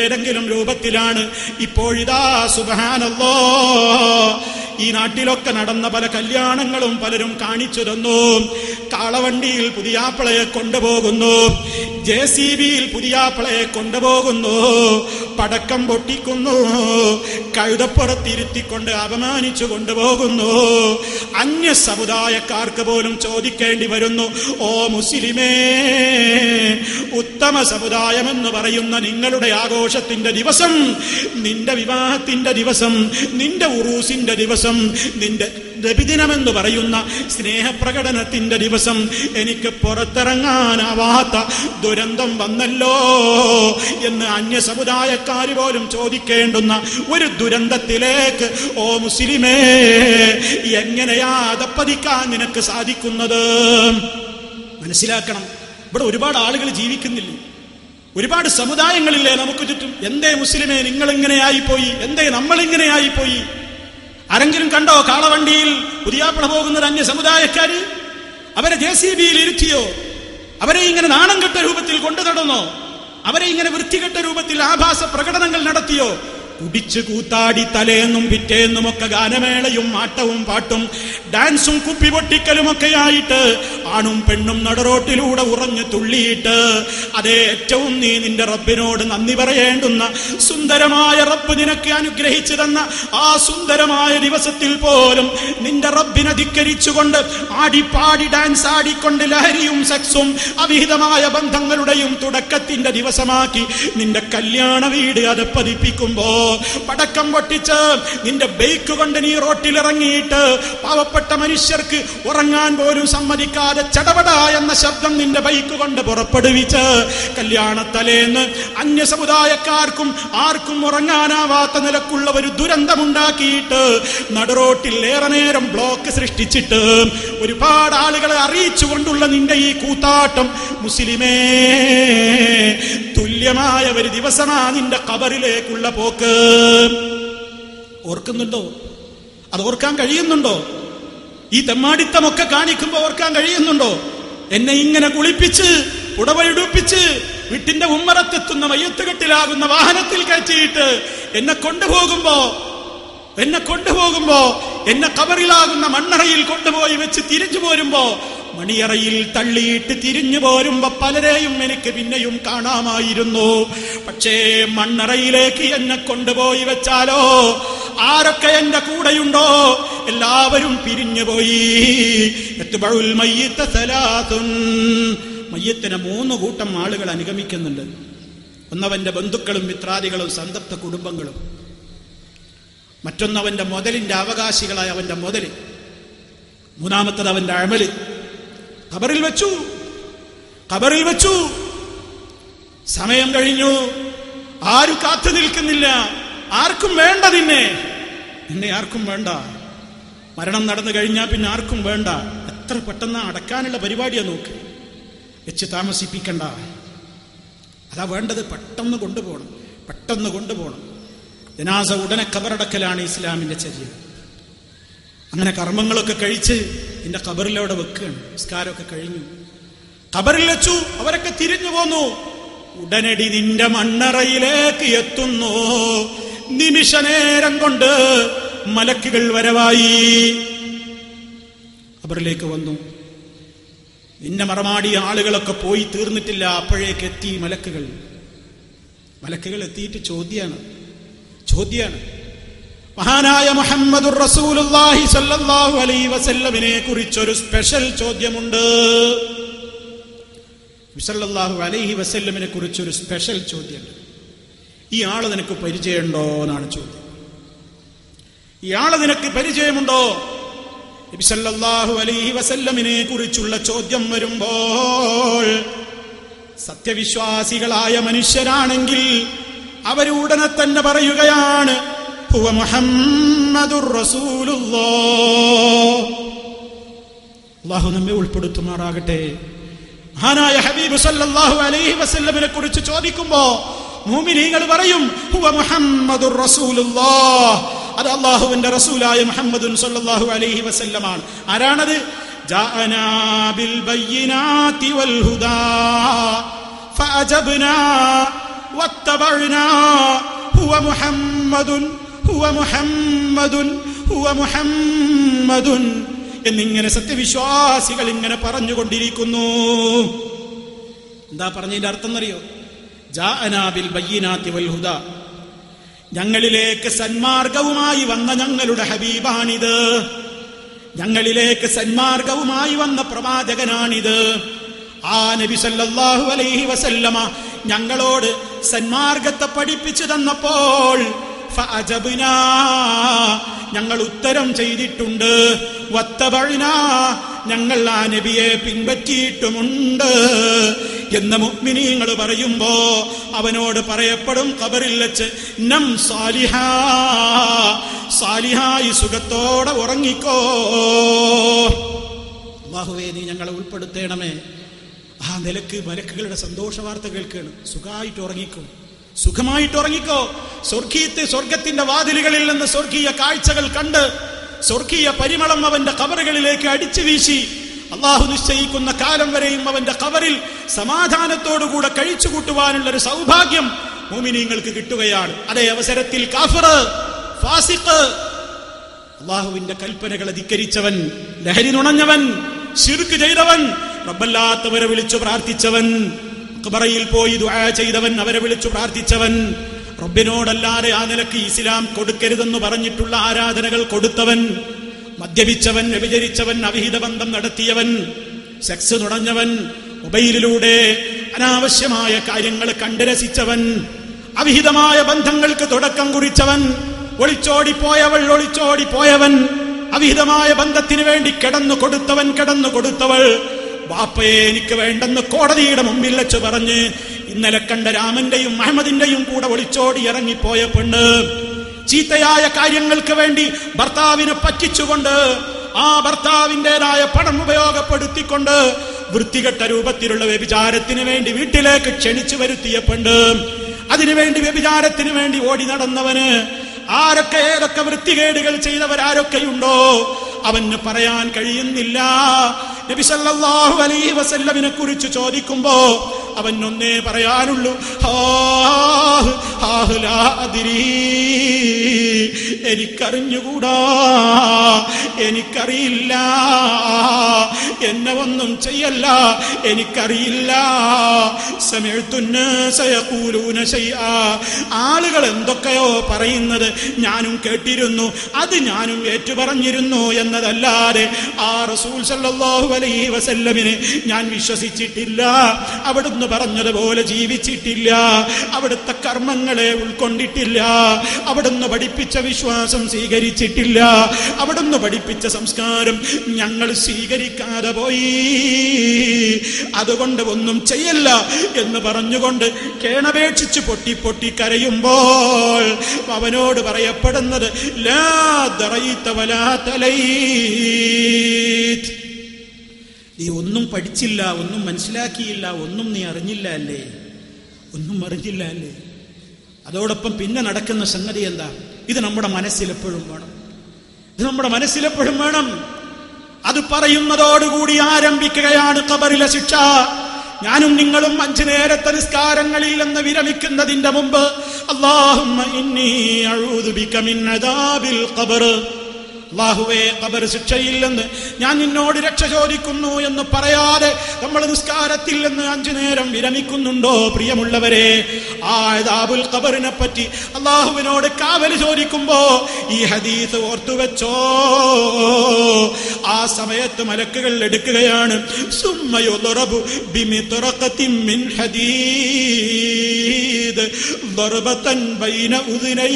ഏതെങ്കിലും രൂപത്തിലാണ് ഇപ്പോഴിതാ സുബഹാനല്ലോ ഈ നാട്ടിലൊക്കെ നടന്ന പല കല്യാണങ്ങളും പലരും കാണിച്ചു തന്നു. കാളവണ്ടിയിൽ പുതിയാപ്പിളയെ കൊണ്ടുപോകുന്നു. ജെ സി ബിയിൽ പുതിയാപ്പിളയെ കൊണ്ടുപോകുന്നു. പടക്കം പൊട്ടിക്കുന്നു. കഴുതപ്പുറത്തിരുത്തിക്കൊണ്ട് അപമാനിച്ചു കൊണ്ടുപോകുന്നു. അന്യ സമുദായക്കാർക്ക് പോലും ചോദിക്കേണ്ടി വരുന്നു ഓ മുസ്ലിമേ ഉത്തമ സമുദായമെന്ന് പറയുന്ന നിങ്ങളുടെ ആഘോഷത്തിന്റെ ദിവസം നിന്റെ വിവാഹത്തിന്റെ ദിവസം നിന്റെ ഉറൂസിന്റെ ദിവസം നിന്റെ രവിദിനമെന്ന് പറയുന്ന സ്നേഹപ്രകടനത്തിന്റെ ദിവസം എനിക്ക് പുറത്തിറങ്ങാനാവാത്ത ദുരന്തം വന്നല്ലോ എന്ന് അന്യ സമുദായക്കാർ പോലും ചോദിക്കേണ്ടുന്ന ഒരു ദുരന്തത്തിലേക്ക് ഓ മുസ്ലിമേ എങ്ങനെയാ അതപ്പതിക്കാൻ നിനക്ക് സാധിക്കുന്നത്? മനസ്സിലാക്കണം. ഇവിടെ ഒരുപാട് ആളുകൾ ജീവിക്കുന്നില്ല? ഒരുപാട് സമുദായങ്ങളില്ലേ നമുക്ക് ചുറ്റും? എന്തേ മുസ്ലിമേ നിങ്ങൾ ഇങ്ങനെയായിപ്പോയി എന്തേ നമ്മൾ ഇങ്ങനെയായിപ്പോയി ആരെങ്കിലും കണ്ടോ കാളവണ്ടിയിൽ പുതിയാപ്പിള ഒരു അന്യ സമുദായക്കാര് അവരെ ജെ സി ബിയിൽ ഇരുത്തിയോ? അവരെ ഇങ്ങനെ നാണം കെട്ട രൂപത്തിൽ കൊണ്ടു നടന്നോ? അവരെ ഇങ്ങനെ വൃത്തികെട്ട രൂപത്തിൽ ആഭാസ പ്രകടനങ്ങൾ നടത്തിയോ? കുടിച്ചു കൂത്താടി തലേന്നും പിറ്റേന്നും ഒക്കെ ഗാനമേളയും ആട്ടവും പാട്ടും ഡാൻസും കുപ്പി പൊട്ടിക്കലുമൊക്കെ ആയിട്ട് ആണും പെണ്ണും നടറോട്ടിലൂടെ ഉറഞ്ഞു തുള്ളിയിട്ട് അതേ ഏറ്റവും നീ നിന്റെ റബ്ബിനോട് നന്ദി പറയേണ്ടുന്ന സുന്ദരമായ റബ്ബ് നിനക്ക് അനുഗ്രഹിച്ചു തന്ന ആ സുന്ദരമായ ദിവസത്തിൽ പോലും നിന്റെ റബ്ബിനെ ധിക്കരിച്ചുകൊണ്ട് ആടിപ്പാടി ഡാൻസ് ആടിക്കൊണ്ട് ലഹരിയും സെക്സും അവിഹിതമായ ബന്ധങ്ങളുടെയും തുടക്കത്തിന്റെ ദിവസമാക്കി നിന്റെ കല്യാണ വീട് അത് പതിപ്പിക്കുമ്പോ പടക്കം പൊട്ടിച്ച് നിന്റെ ബൈക്ക് കൊണ്ട് നീ റോട്ടിലിറങ്ങിയിട്ട് പാവപ്പെട്ട മനുഷ്യർക്ക് ഉറങ്ങാൻ പോലും സമ്മതിക്കാതെ ചടപട എന്ന ശബ്ദം നിന്റെ ബൈക്ക് കൊണ്ട് പുറപ്പെടുവിച്ച് കല്യാണത്തലേന്ന് അന്യ സമുദായക്കാർക്കും ആർക്കും ഉറങ്ങാനാവാത്ത നിലക്കുള്ള ഒരു ദുരന്തമുണ്ടാക്കിയിട്ട് നടുറോട്ടിൽ ഏറെ നേരം ബ്ലോക്ക് സൃഷ്ടിച്ചിട്ട് ഒരുപാട് ആളുകളെ അറിയിച്ചുകൊണ്ടുള്ള നിന്റെ ഈ കൂത്താട്ടം മുസ്ലിമേ തുല്യമായ ഒരു ദിവസമാ നിന്റെ കബറിലേക്കുള്ള പോക്ക്. ഓർക്കുന്നുണ്ടോ? അത് ഓർക്കാൻ കഴിയുന്നുണ്ടോ? ഈ തെമ്മാടിത്തമൊക്കെ കാണിക്കുമ്പോ ഓർക്കാൻ കഴിയുന്നുണ്ടോ? എന്നെ ഇങ്ങനെ കുളിപ്പിച്ച് പുടവയിടുപ്പിച്ച് വീട്ടിന്റെ ഉമ്മറത്തെത്തുന്ന മയ്യത്തുകെട്ടിലാകുന്ന വാഹനത്തിൽ കയറ്റിയിട്ട് എന്നെ കൊണ്ടുപോകുമ്പോ എന്നെ കൊണ്ടുപോകുമ്പോ എന്നെ കബറിലാകുന്ന മണ്ണറയിൽ കൊണ്ടുപോയി വെച്ച് തിരിച്ചു പോരുമ്പോ മണിയറയിൽ തള്ളിയിട്ട് തിരിഞ്ഞു പോരുമ്പോ പലരെയും എനിക്ക് പിന്നെയും കാണാമായിരുന്നു. പക്ഷേ മണ്ണറയിലേക്ക് എന്നെ കൊണ്ടുപോയി വെച്ചാലോ? ആരൊക്കെ എന്റെ കൂടെയുണ്ടോ? എല്ലാവരും പിരിഞ്ഞുപോയി എത്തുബഴുൽ മയ്യത്തിന് സലാത്തുൻ മൂന്ന് കൂട്ടം ആളുകൾ അനുഗമിക്കുന്നുണ്ട്. ഒന്നവന്റെ ബന്ധുക്കളും മിത്രാദികളും സന്തപ്ത കുടുംബങ്ങളും. മറ്റൊന്നവന്റെ മുതലിന്റെ അവകാശികളായ അവന്റെ മുതൽ. മൂന്നാമത്തത് അവന്റെ അഴമൽ ഖബറിൽ വെച്ചു. ഖബറിൽ വെച്ചു. സമയം കഴിഞ്ഞു. ആരും കാത്തു നിൽക്കുന്നില്ല. ആർക്കും വേണ്ട നിന്നെ. നിന്നെ ആർക്കും വേണ്ട. മരണം നടന്നു കഴിഞ്ഞാൽ പിന്നെ ആർക്കും വേണ്ട. എത്ര പെട്ടെന്ന് അടക്കാനുള്ള പരിപാടിയാ നോക്ക്. വെച്ച് താമസിപ്പിക്കണ്ട. അതാ വേണ്ടത് പെട്ടെന്ന് കൊണ്ടുപോകണം. പെട്ടെന്ന് കൊണ്ടുപോകണം. ജനാസ ഉടനെ കബറടക്കലാണ് ഇസ്ലാമിന്റെ ചര്യ. അങ്ങനെ കർമ്മങ്ങളൊക്കെ കഴിച്ച് നിന്റെ കബറിലവിടെ വെക്കുകയാണ്. നിസ്കാരമൊക്കെ കഴിഞ്ഞു. കബറിൽ വെച്ചു. അവരൊക്കെ തിരിഞ്ഞു പോന്നു. ഉടനടി നിന്റെ മണ്ണറയിലേക്ക് എത്തുന്നു. നിമിഷ നേരം കൊണ്ട് മലക്കുകൾ വരവായി. ഖബറിലേക്ക് വന്നു. നിന്നെ മറമാടിയ ആളുകളൊക്കെ പോയി തീർന്നിട്ടില്ല. അപ്പോഴേക്ക് എത്തി മലക്കുകൾ. മലക്കുകൾ എത്തിയിട്ട് ചോദ്യാണ്. ചോദ്യാണ്. മഹാനായ സ്വല്ലല്ലാഹു അലൈഹി വസല്ലമിനെ കുറിച്ചൊരു സ്പെഷ്യൽ ചോദ്യമുണ്ട്. വിസല്ലാഹു അലൈഹി വസല്ലമിനെ കുറിച്ചൊരു സ്പെഷ്യൽ ചോദ്യമുണ്ട്. ഈ ആൾ നിനക്ക് പരിചയമുണ്ടോ എന്നാണ് ചോദ്യം. ഈ ആൾ നിനക്ക് പരിചയമുണ്ടോ? നബി സല്ലല്ലാഹു അലൈഹി വസല്ലമിനെ കുറിച്ചുള്ള ചോദ്യം വരുമ്പോൾ സത്യവിശ്വാസികളായ മനുഷ്യരാണെങ്കിൽ അവരുടനെ തന്നെ പറയുകയാണ് മുഹമ്മദുർ റസൂലുള്ളാഹ്. അള്ളാഹു നമ്മെ ഉൾപ്പെടുത്തുമാറാകട്ടെ. മഹാനായ ഹബീബ് സല്ലല്ലാഹു അലൈഹി വസല്ലമിനെ കുറിച്ച് ചോദിക്കുമ്പോ മൂമിനീങ്ങൾ പറയും ഹുവ മുഹമ്മദുർ റസൂലുള്ളാഹ്. അത് അള്ളാഹുവിന്റെ റസൂലായ മുഹമ്മദുൻ സല്ലല്ലാഹു അലൈഹി വസല്ലമാണ്. ആരാണത്? ജാഅനാ ബിൽ ബയ്യിനാതി വൽ ഹുദാ. ഫഅജബ്നാ വത്തബഅനാ ഹുവ മുഹമ്മദുൻ ഹുവ മുഹമ്മദുൻ ഹുവ മുഹമ്മദുൻ എന്നിങ്ങനെ സത്യവിശ്വാസികൾ ഇങ്ങനെ പറഞ്ഞുകൊണ്ടിരിക്കുന്നു. എന്താ പറഞ്ഞതിന്റെ അർത്ഥം എന്നറിയോ ജാഅനാബിൽ ബയ്യനാത്തി വൽ ഹുദാ. ഞങ്ങളിലേക്ക് സന്മാർഗവുമായി വന്ന ഞങ്ങളുടെ ഹബീബാണിത്. ഞങ്ങളിലേക്ക് സന്മാർഗവുമായി വന്ന പ്രവാചകനാണിത്. ആ നബി സല്ലല്ലാഹു അലൈഹി വസല്ലമ ഞങ്ങളോട് സന്മാർഗത്തെ പഠിപ്പിച്ചു തന്നപ്പോൾ ഞങ്ങൾ ഉത്തരം ചെയ്തിട്ടുണ്ട്. ഞങ്ങൾ ആ നബിയെ പിൻപറ്റിയിട്ടുമുണ്ട്. എന്ന മുഅ്മിനീങ്ങൾ പറയുമ്പോ അവനോട് പറയപ്പെടും കബറിൽ വെച്ച് നം സാലിഹ. സാലിഹായി സുഖത്തോടെ ഉറങ്ങിക്കോ. ബാഹുവേ നീ ഞങ്ങളെ ഉൾപ്പെടുത്തേണമേ. ആ നിലയ്ക്ക് മലക്കുകളുടെ സന്തോഷ വാർത്ത കേൾക്കണം. സുഖമായിട്ട് ഉറങ്ങിക്കോ. സുഖമായിട്ട് ഉറങ്ങിക്കോ. സ്വർഗീയത്തെ സ്വർഗത്തിന്റെ വാതിലുകളിൽ നിന്ന് സ്വർഗീയ കാഴ്ചകൾ കണ്ട് സ്വർഗീയ പരിമളം അവന്റെ കബറുകളിലേക്ക് അടിച്ചു വീശി. അള്ളാഹു നിശ്ചയിക്കുന്ന കാലം വരെയും അവന്റെ കബറിൽ സമാധാനത്തോടുകൂടെ കഴിച്ചു കൂട്ടുവാനുള്ള ഒരു സൗഭാഗ്യം മോമിനിങ്ങൾക്ക് കിട്ടുകയാണ്. അതേ അവസരത്തിൽ കാഫിർ ഫാസിഖ് അള്ളാഹുവിന്റെ കൽപ്പനകൾ ധിക്കരിച്ചവൻ ലഹരി നുണഞ്ഞവൻ ശിർക്ക് ചെയ്തവൻ റബ്ബല്ലാത്തവരെ വിളിച്ചു പ്രാർത്ഥിച്ചവൻ ഖബറയിൽ പോയി ദുആ ചെയ്തവൻ അവരെ വിളിച്ചു പ്രാർത്ഥിച്ചവൻ റബ്ബിനോടല്ലാതെ ആ നിലയ്ക്ക് ഇസ്ലാം കൊടുക്കരുതെന്ന് പറഞ്ഞിട്ടുള്ള ആരാധനകൾ കൊടുത്തവൻ മദ്യപിച്ചവൻ വ്യഭിചരിച്ചവൻ അവിഹിത ബന്ധം നടത്തിയവൻ സെക്സ് നുണഞ്ഞവൻ മൊബൈലിലൂടെ അനാവശ്യമായ കാര്യങ്ങൾ കണ്ടുരസിച്ചവൻ അവിഹിതമായ ബന്ധങ്ങൾക്ക് തുടക്കം കുറിച്ചവൻ ഒളിച്ചോടിപ്പോയവൾ ഒളിച്ചോടിപ്പോയവൻ അവിഹിതമായ ബന്ധത്തിന് വേണ്ടി കിടന്നു കൊടുത്തവൻ കിടന്നു കൊടുത്തവൾ ബാപ്പയെ എനിക്ക് വേണ്ടെന്ന് കോടതിയുടെ മുമ്പിൽ വെച്ച് പറഞ്ഞ് ഇന്നലെ കണ്ട രാമന്റെയും അഹമ്മദിന്റെയും കൂടെ ഒളിച്ചോടി ഇറങ്ങിപ്പോയ പെണ്ണ് ചീത്തയായ കാര്യങ്ങൾക്ക് വേണ്ടി ഭർത്താവിനെ പറ്റിച്ചുകൊണ്ട് ആ ഭർത്താവിന്റെതായ പണം ഉപയോഗപ്പെടുത്തിക്കൊണ്ട് വൃത്തികെട്ട രൂപത്തിലുള്ള വ്യഭിചാരത്തിന് വേണ്ടി വീട്ടിലേക്ക് ക്ഷണിച്ചു വരുത്തിയ പെണ്ണ്. അതിനുവേണ്ടി വ്യഭിചാരത്തിന് വേണ്ടി ഓടി നടന്നവന് ആരൊക്കെ ഏതൊക്കെ വൃത്തികേടുകൾ ചെയ്തവരാരൊക്കെയുണ്ടോ? അവന് പറയാൻ കഴിയുന്നില്ല. നബി സല്ലല്ലാഹു അലൈഹി വസല്ലമിനെ കുറിച്ച് ചോദിക്കുമ്പോ അവൻ ഒന്നേ പറയാനുള്ളൂ എനിക്കറിഞ്ഞുകൂടാ എനിക്കറിയില്ല. എന്നെ ഒന്നും ചെയ്യല്ല എനിക്കറിയില്ല. ആളുകൾ എന്തൊക്കെയോ പറയുന്നത് ഞാനും കേട്ടിരുന്നു അത് ഞാനും ഏറ്റുപറഞ്ഞിരുന്നു എന്നതല്ലാതെ ആ റസൂൽ സല്ലല്ലാഹു അലൈഹി വസല്ലമിനെ ഞാൻ വിശ്വസിച്ചിട്ടില്ല. അവിടുന്ന് പറഞ്ഞതുപോലെ ജീവിച്ചിട്ടില്ല. അവിടുത്തെ കർമ്മങ്ങളെ ഉൾക്കൊണ്ടിട്ടില്ല. അവിടുന്ന് പഠിപ്പിച്ച വിശ്വാസം സ്വീകരിച്ചിട്ടില്ല. അവിടുന്ന് പഠിപ്പിച്ച സംസ്കാരം ഞങ്ങൾ സ്വീകരിക്കാതെ പോയി. അതുകൊണ്ട് ഒന്നും ചെയ്യല്ല എന്ന് പറഞ്ഞുകൊണ്ട് കേണപേക്ഷിച്ച് പൊട്ടി പൊട്ടി കരയുമ്പോൾ അവനോട് പറയപ്പെടുന്നത് ലാ ദറൈത നീ ഒന്നും പഠിച്ചില്ല ഒന്നും മനസ്സിലാക്കിയില്ല ഒന്നും നീ അറിഞ്ഞില്ല അല്ലേ? ഒന്നും അറിഞ്ഞില്ല അല്ലേ? അതോടൊപ്പം പിന്നെ നടക്കുന്ന സംഗതി എന്താ? ഇത് നമ്മുടെ മനസ്സിലെപ്പോഴും വേണം. ഇത് നമ്മുടെ മനസ്സിലെപ്പോഴും വേണം. അത് പറയുന്നതോടുകൂടി ആരംഭിക്കുകയാണ് കബറിലെ ശിക്ഷ. ഞാനും നിങ്ങളും അഞ്ചു നേരത്തെ നിസ്കാരങ്ങളിൽ നിന്ന് വിരമിക്കുന്നതിന്റെ മുമ്പ് അള്ളാഹുമ്മ അള്ളാഹുവേ ഖബർ ശിക്ഷയിൽ നിന്ന് ഞാൻ നിന്നോട് രക്ഷ ചോദിക്കുന്നു എന്ന് പറയാതെ നമ്മൾ നിസ്കാരത്തിൽ നിന്ന് അഞ്ചു നേരം വിരമിക്കുന്നുണ്ടോ പ്രിയമുള്ളവരെ ആ അദാബുൽ ഖബറിനെ പറ്റി അള്ളാഹുവിനോട് കാവൽ ചോദിക്കുമ്പോ ഈ ഹദീസ് ഓർത്തു വെച്ചോ ആ സമയത്ത് മലക്കുകൾ എടുക്കുകയാണ് സുമ്മയുറബു ബിമിത്രഖത്തിൻ മിൻ ഹദീദ് ضربة ബൈന ഉദ്നൈ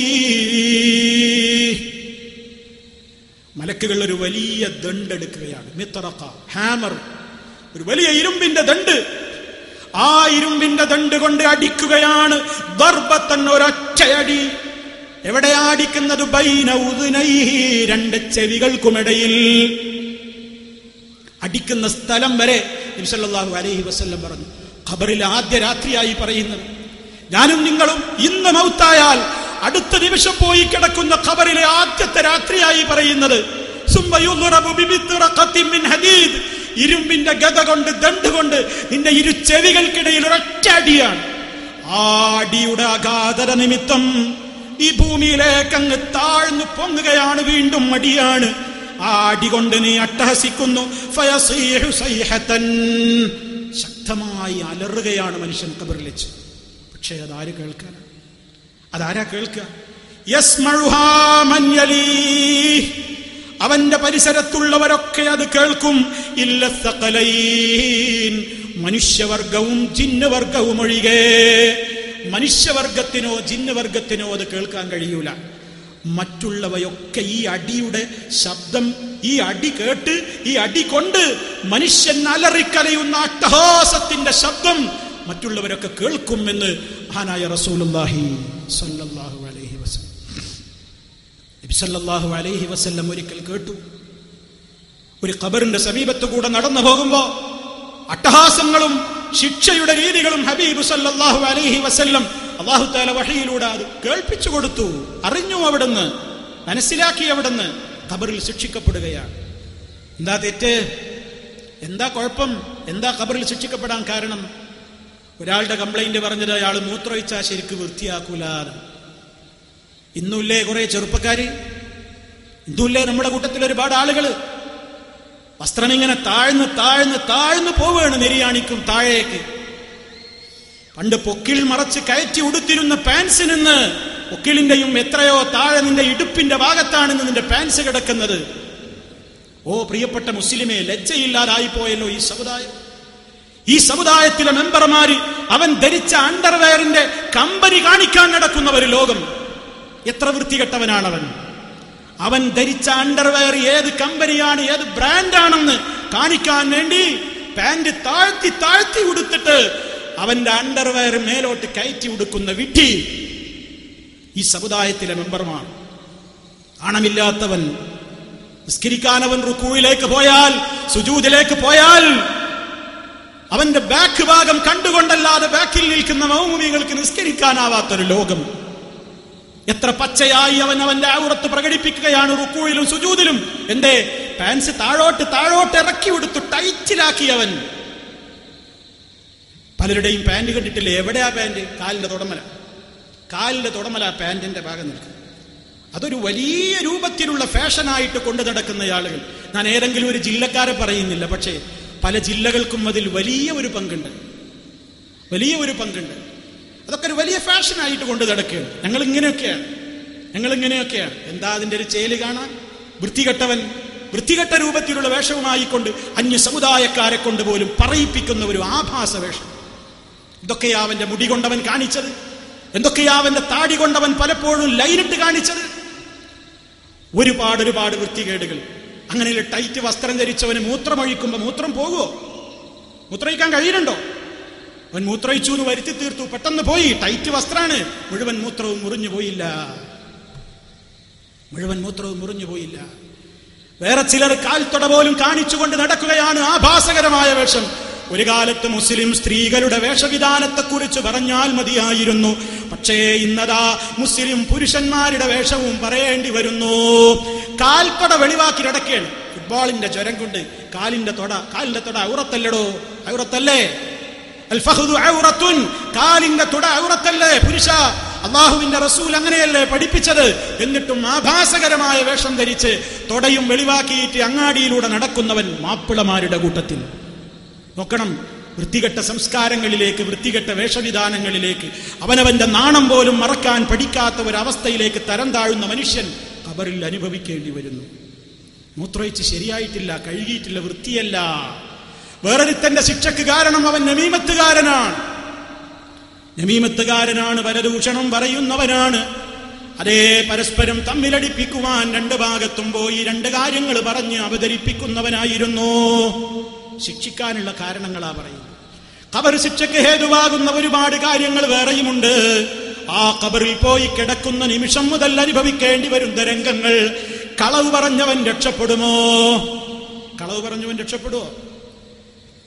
മലക്കുകൾ ഒരു വലിയ ദണ്ട് എടുക്കുകയാണ്. മിത്തറക്ക ഹാമർ. ഒരു വലിയ ഇരുമ്പിന്റെ ദണ്ട്. ആ ഇരുമ്പിന്റെ ദണ്ട് കൊണ്ട് അടിക്കുകയാണ്. ഒരൊറ്റയടി. എവിടെയാ അടിക്കുന്നത് ബൈന ഉദ്നൈഹി രണ്ട് ചെവികൾക്കുമിടയിൽ. അടിക്കുന്ന സ്ഥലം വരെ നബിസല്ലാഹു അലൈഹി വസല്ലം പറഞ്ഞു. ഖബറിൽ ആദ്യ രാത്രിയായി പറയുന്നത് ഞാനും നിങ്ങളും ഇന്ന് മൗത്തായാൽ അടുത്ത നിമിഷം പോയി കിടക്കുന്ന ഖബറിലെ ആദ്യത്തെ രാത്രിയായി പറയുന്നത്. ഇരുമ്പിന്റെ ഗത കൊണ്ട് ദണ്ട് കൊണ്ട് നിന്റെ ഇരു ചെവികൾക്കിടയിൽ ഒരൊറ്റ അടിയാണ് ആ അടിയുടെ അഗാധത നിമിത്തം ഈ ഭൂമിയിലേക്ക് അങ്ങ് താഴ്ന്നു പൊങ്ങുകയാണ് വീണ്ടും അടിയാണ് ആ അടി കൊണ്ട് നീ അട്ടഹസിക്കുന്നു. ശക്തമായി അലറുകയാണ് മനുഷ്യൻ കബറിൽ വെച്ച് പക്ഷേ അതാര് കേൾക്കാൻ അതാരാ കേൾക്കുക. അവന്റെ പരിസരത്തുള്ളവരൊക്കെ അത് കേൾക്കും. ഇല്ല മനുഷ്യവർഗവും ജിന്നവർഗവും ഒഴികെ. മനുഷ്യവർഗത്തിനോ ചിഹ്നവർഗത്തിനോ അത് കേൾക്കാൻ കഴിയൂല. മറ്റുള്ളവയൊക്കെ ഈ അടിയുടെ ശബ്ദം ഈ അടി കേട്ട് ഈ അടി കൊണ്ട് മനുഷ്യൻ അലറിക്കലയുന്ന അട്ടഹാസത്തിന്റെ ശബ്ദം മറ്റുള്ളവരൊക്കെ കേൾക്കുമെന്ന് മഹാനായ റസൂലുള്ളാഹി സല്ലല്ലാഹു നബി സല്ലല്ലാഹു അലൈഹി വസ്ല്ലം ഒരിക്കൽ കേട്ടു. ഒരു ഖബറിന്റെ സമീപത്തു കൂടെ നടന്നു പോകുമ്പോ അട്ടഹാസങ്ങളും ശിക്ഷയുടെ രീതികളും ഹബീബ് സല്ലാഹു അലൈഹി വസ്ല്ലം അള്ളാഹു താല വഴിയിലൂടെ അത് കേൾപ്പിച്ചു കൊടുത്തു. അറിഞ്ഞു അവിടുന്ന് മനസ്സിലാക്കി അവിടുന്ന് ഖബറിൽ ശിക്ഷിക്കപ്പെടുകയാണ്. എന്താ തെറ്റ്? എന്താ കുഴപ്പം? എന്താ ഖബറിൽ ശിക്ഷിക്കപ്പെടാൻ കാരണം? ഒരാളുടെ കംപ്ലൈന്റ് പറഞ്ഞത് അയാൾ മൂത്രമൊഴിച്ചാൽ ശരിക്ക് വൃത്തിയാക്കൂലാന്ന് ഇന്നുമില്ലേ കുറെ ചെറുപ്പക്കാര്? ഇന്നുമില്ലേ നമ്മുടെ കൂട്ടത്തിൽ ഒരുപാട് ആളുകൾ വസ്ത്രം ഇങ്ങനെ താഴ്ന്ന് താഴ്ന്ന് താഴ്ന്ന് പോവുകയാണ് നെരിയാണിക്കും താഴേക്ക്. പണ്ട് പൊക്കിൽ മറച്ച് കയറ്റി ഉടുത്തിരുന്ന പാൻസ് നിന്ന് പൊക്കിളിന്റെയും എത്രയോ താഴെ നിന്റെ ഇടുപ്പിന്റെ ഭാഗത്താണ് നിന്റെ പാൻസ് കിടക്കുന്നത്. ഓ പ്രിയപ്പെട്ട മുസ്ലിമെ ലജ്ജയില്ലാതായി പോയല്ലോ ഈ സമുദായം. ഈ സമുദായത്തിലെ മെമ്പർമാര് അവൻ ധരിച്ച അണ്ടർവെയറിന്റെ കമ്പനി കാണിക്കാൻ നടക്കുന്ന ഒരു ലോകം. എത്ര വൃത്തികെട്ടവനാണവൻ? അവൻ ധരിച്ച അണ്ടർവെയർ ഏത് കമ്പനിയാണ് ഏത് ബ്രാൻഡാണെന്ന് കാണിക്കാൻ വേണ്ടി പാന്റ് താഴ്ത്തി താഴ്ത്തി ഉടുത്തിട്ട് അവന്റെ അണ്ടർവെയർ മേലോട്ട് കയറ്റി ഉടുക്കുന്ന വിട്ടി ഈ സമുദായത്തിലെ മെമ്പർമാർ. നിസ്കരിക്കാൻ അവൻ റുക്കൂയിലേക്ക് പോയാൽ സുജൂതിലേക്ക് പോയാൽ അവന്റെ ബാക്ക് ഭാഗം കണ്ടുകൊണ്ടല്ലാതെ ബാക്കിൽ നിൽക്കുന്ന മൗമുമികൾക്ക് നിസ്കരിക്കാനാവാത്തൊരു ലോകം. എത്ര പച്ചയായി അവൻ അവന്റെ ആവുറത്ത് പ്രകടിപ്പിക്കുകയാണ് റുക്കൂയിലും സുജൂതിലും. എന്തേ? പാൻസ് താഴോട്ട് താഴോട്ട് ഇറക്കി കൊടുത്തു ടൈറ്റിലാക്കി അവൻ പലരുടെയും പാന്റ് കണ്ടിട്ടില്ലേ? എവിടെയാ പാന്റ് കാലിന്റെ തുടമല. കാലിന്റെ തുടമല പാന്റിന്റെ ഭാഗം നിൽക്കും. അതൊരു വലിയ രൂപത്തിലുള്ള ഫാഷനായിട്ട് കൊണ്ടു നടക്കുന്ന ആളുകൾ. ഞാൻ ഏതെങ്കിലും ഒരു ജില്ലക്കാരെ പറയുന്നില്ല പക്ഷേ പല ജില്ലകൾക്കും അതിൽ വലിയ ഒരു പങ്കുണ്ട്. വലിയ ഒരു പങ്കുണ്ട്. അതൊക്കെ ഒരു വലിയ ഫാഷനായിട്ട് കൊണ്ട് നടക്കുകയാണ്. ഞങ്ങൾ ഇങ്ങനെയൊക്കെയാണ് ഞങ്ങൾ ഇങ്ങനെയൊക്കെയാണ് എന്താ അതിന്റെ ഒരു ചേൽ കാണാൻ? വൃത്തികെട്ടവൻ വൃത്തികെട്ട രൂപത്തിലുള്ള വേഷവുമായിക്കൊണ്ട് അന്യ സമുദായക്കാരെ കൊണ്ട് പോലും പറയിപ്പിക്കുന്ന ഒരു ആഭാസ വേഷം. ഇതൊക്കെയാ അവന്റെ മുടി കൊണ്ടവൻ കാണിച്ചത്? എന്തൊക്കെയാ അവന്റെ താടി കൊണ്ടവൻ പലപ്പോഴും ലൈനിട്ട് കാണിച്ചത്? ഒരുപാട് ഒരുപാട് വൃത്തികേടുകൾ. അങ്ങനെയുള്ള ടൈറ്റ് വസ്ത്രം ധരിച്ചവന് മൂത്രമൊഴിക്കുമ്പോൾ മൂത്രം പോകുമോ മൂത്രമൊഴിക്കാൻ കഴിയുന്നുണ്ടോ? അവൻ മൂത്രയിച്ചു എന്ന് വരുത്തി തീർത്തു. പെട്ടെന്ന് പോയി. ടൈറ്റ് വസ്ത്രാണ്. മുഴുവൻ മൂത്രവും മുറിഞ്ഞു പോയില്ല. മുഴുവൻ മൂത്രവും മുറിഞ്ഞു പോയില്ല. വേറെ ചിലർ കാൽ തൊട പോലും കാണിച്ചുകൊണ്ട് നടക്കുകയാണ് ആഭാസകരമായ വേഷം. ഒരു കാലത്ത് മുസ്ലിം സ്ത്രീകളുടെ വേഷവിധാനത്തെക്കുറിച്ച് പറഞ്ഞാൽ മതിയായിരുന്നു. പക്ഷേ ഇന്നതാ മുസ്ലിം പുരുഷന്മാരുടെ വേഷവും പറയേണ്ടി വരുന്നു. കാൽപ്പട വെളിവാക്കി നടക്കുകയാണ് ഫുട്ബോളിന്റെ ജ്വരം കൊണ്ട് കാലിന്റെ തൊട കാലിന്റെ തൊട ഔറത്തല്ലടോ ഔറത്തല്ലേ? കാലിന്റെ തുട ഔറത്തല്ലേ പുരുഷ? അള്ളാഹുവിന്റെ റസൂൽ അങ്ങനെയല്ലേ പഠിപ്പിച്ചത്? എന്നിട്ടും ആഭാസകരമായ വേഷം ധരിച്ച് തൊടയും വെളിവാക്കിയിട്ട് അങ്ങാടിയിലൂടെ നടക്കുന്നവൻ മാപ്പിളമാരുടെ കൂട്ടത്തിൽ. നോക്കണം വൃത്തികെട്ട സംസ്കാരങ്ങളിലേക്ക് വൃത്തികെട്ട വേഷവിധാനങ്ങളിലേക്ക് അവനവന്റെ നാണം പോലും മറക്കാൻ പഠിക്കാത്ത ഒരവസ്ഥയിലേക്ക് തരം താഴുന്ന മനുഷ്യൻ കബറിൽ അനുഭവിക്കേണ്ടി വരുന്നു. മൂത്രയിച്ച് ശരിയായിട്ടില്ല കഴുകിയിട്ടില്ല വൃത്തിയല്ല. വേറൊരുത്തന്റെ ശിക്ഷക്ക് കാരണം അവൻ നമീമത്തുകാരനാണ്. നമീമത്തുകാരനാണ് വരദൂഷണം പറയുന്നവനാണ്. അതേ പരസ്പരം തമ്മിലടിപ്പിക്കുവാൻ രണ്ട് ഭാഗത്തും പോയി രണ്ട് കാര്യങ്ങൾ പറഞ്ഞ് അവതരിപ്പിക്കുന്നവനായിരുന്നു. ശിക്ഷിക്കാനുള്ള കാരണങ്ങളാ പറയുന്നത്. ഖബർ ശിക്ഷയ്ക്ക് ഹേതുവാകുന്ന ഒരുപാട് കാര്യങ്ങൾ വേറെയുമുണ്ട്. ആ ഖബറിൽ പോയി കിടക്കുന്ന നിമിഷം മുതൽ അനുഭവിക്കേണ്ടി വരുന്ന രംഗങ്ങൾ കളവ് പറഞ്ഞവൻ രക്ഷപ്പെടുമോ? കളവ് പറഞ്ഞവൻ രക്ഷപ്പെടുമോ